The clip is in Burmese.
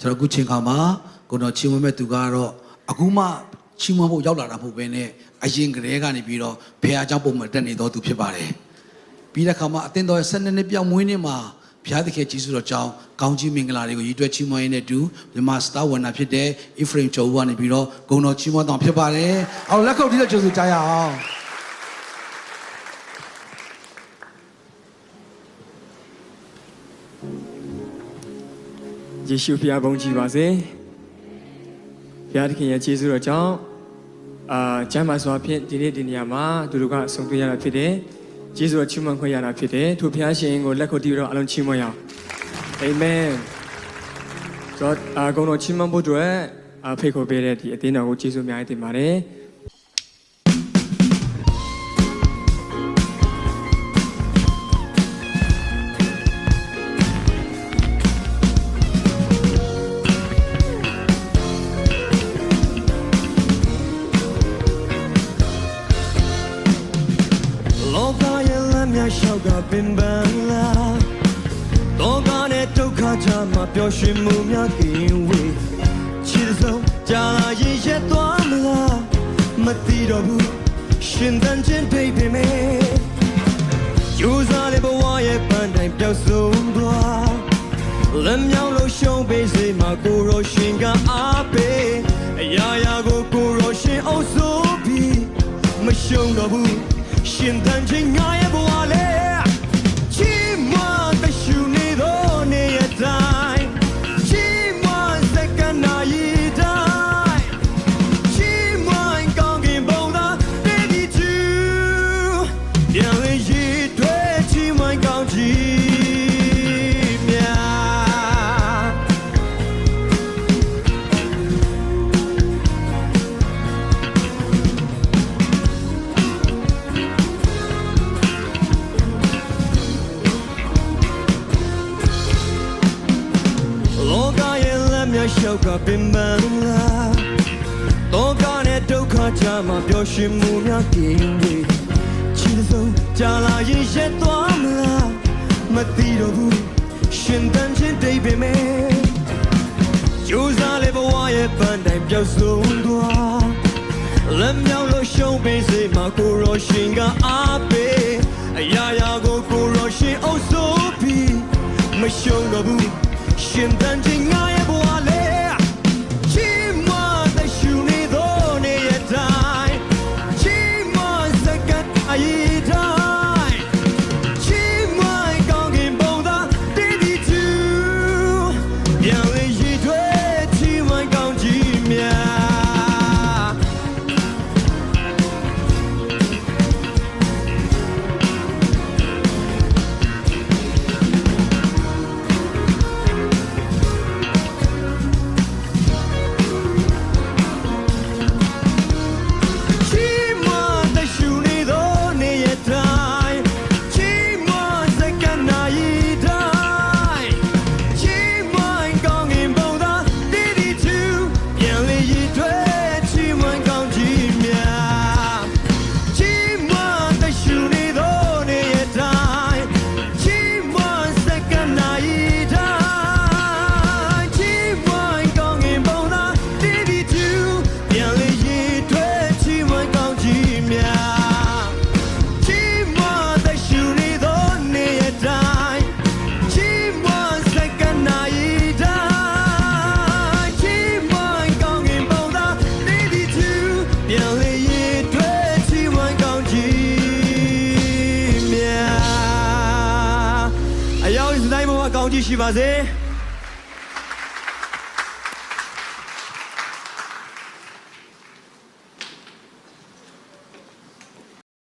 ကျွန်တော်အခုချိန်ခါမှာကိုတော်ချီးမွမ်းမဲ့သူကတော့အခုမှချီးမွမ်းဖို့ရောက်လာတာမဟုတ်ဘဲနဲ့အရင်ကတည်းကနေပြီးတော့ဖះเจ้าပုံမှာတက်နေတော်သူဖြစ်ပါတယ်ပြီးတဲ့ခါမှာအသင်းတော်ရဲ့12နှစ်ပြောင်းမွေးနေ့မှာဘုရားသခင်ကြီးစုတော်ကြောင်းကောင်းကြီးမင်္ဂလာတွေကိုရည်တွက်ချီးမွမ်းရင်းနဲ့တူမြန်မာစတာဝန်နာဖြစ်တဲ့ Ephraim ကျော်ဦးကနေပြီးတော့ဂုဏ်တော်ချီးမွမ်းတော်ဖြစ်ပါတယ်အောင်လက်ခုပ်တီးတဲ့ကျေးဇူးကြားရအောင် ယေရှုဖျားဘုန်းကြီးပါစေဖျားသခင်ရဲ့ကျေးဇူးတော်ကြောင့်အာကျမ်းမာစွာဖြင့်ဒီနေ့ဒီနေရာမှာသူတို့ကဆုံတွေ့ရတာဖြစ်တယ်ကျေးဇူးတော်ချီးမွမ်းခွင့်ရတာဖြစ်တယ်ထိုဖျားရှင်ကိုလက်ခုပ်တီးပြီးတော့အလုံးချီးမွမ်းရအောင်အာမင်ကျွန်တော်အာဂုဏ်တော်ချီးမွမ်းဖို့အတွက်အာဖိတ်ခေါ်ပေးတဲ့ဒီအသင်းတော်ကိုကျေးဇူးအများကြီးတင်ပါတယ် မ်းများလျှောက်ကပင်ပန်းလာလောကနဲ့ဒုက္ခကြမှာပျော်ရွှင်မှုများကင်းဝေးချစ်ဆုံးကြာလာရင်ရက်သွားမလားမသိတော့ဘူးရှင်သန်ခြင်းဖိတ်ပေမဲ့ယူစားတဲ့ဘဝရဲ့ပန်းတိုင်ပျောက်ဆုံးသွားလက်မြောက်လို့ရှုံးပေးစေမှာကိုရောရှင်ကအားပေးအရာရာကိုကိုရောရှင်အုပ်စိုးပြီးမရှုံတော့ဘူးရှင်တန်ချင်းငါရဲ့ ရဲ့လက်မြတ်လျှောက်ကပင်ပန်းလာလောကနဲ့ဒုက္ခကြမှာပျော်ရွှင်မှုများကင်းဝေးချစ်ဆုံးကြာလာရင်ရက်သွားမလားမသိတော့ဘူးရှင်တန်ချင်းတိတ်ပေမဲ့ကြိုးစားလေဘဝရဲ့ပန်းတိုင်ပျောက်ဆုံးသွားလက်မြောက်လို့ရှုံးပေးစေမှာကိုရောရှင်ကအားပေးအရာရာကိုကိုရောရှင်အုပ်စိုးပြီးမရှုံးတော့ဘူးရှင်တန်ချင်း က္ရှိပါစေ။